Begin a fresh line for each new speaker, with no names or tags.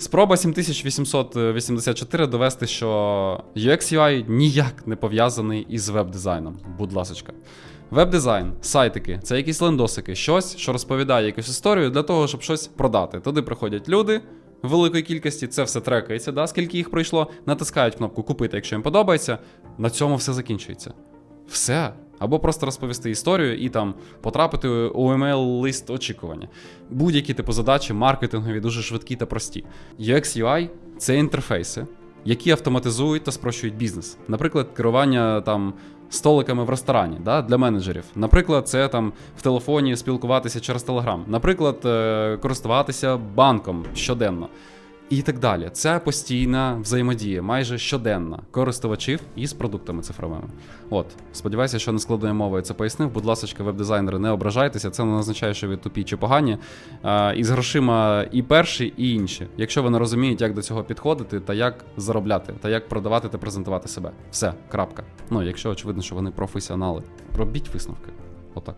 Спроба 7884 довести, що UX UI ніяк не пов'язаний із веб-дизайном. Будь ласочка. Веб-дизайн, сайтики, це якісь лендосики, щось, що розповідає якусь історію для того, щоб щось продати. Туди приходять люди в великої кількості, це все трекається, да, скільки їх прийшло, натискають кнопку купити, якщо їм подобається. На цьому все закінчується. Все. Або просто розповісти історію і там потрапити у email лист очікування. Будь-які типу задачі, маркетингові, дуже швидкі та прості. UX UI – це інтерфейси, які автоматизують та спрощують бізнес. Наприклад, керування там столиками в ресторані да, для менеджерів. Наприклад, це там в телефоні спілкуватися через Telegram. Наприклад, е, користуватися банком щоденно. І так далі. Це постійна взаємодія, майже щоденна користувачів із продуктами цифровими. От, сподіваюся, що нескладною мовою це пояснив. Будь ласка, веб-дизайнери, не ображайтеся. Це не означає, що ви тупі чи погані. А, і з грошима і перші, і інші. Якщо ви не розумієте, як до цього підходити, та як заробляти, та як продавати та презентувати себе. Все, крапка. Ну, якщо очевидно, що вони професіонали. Робіть висновки. Отак.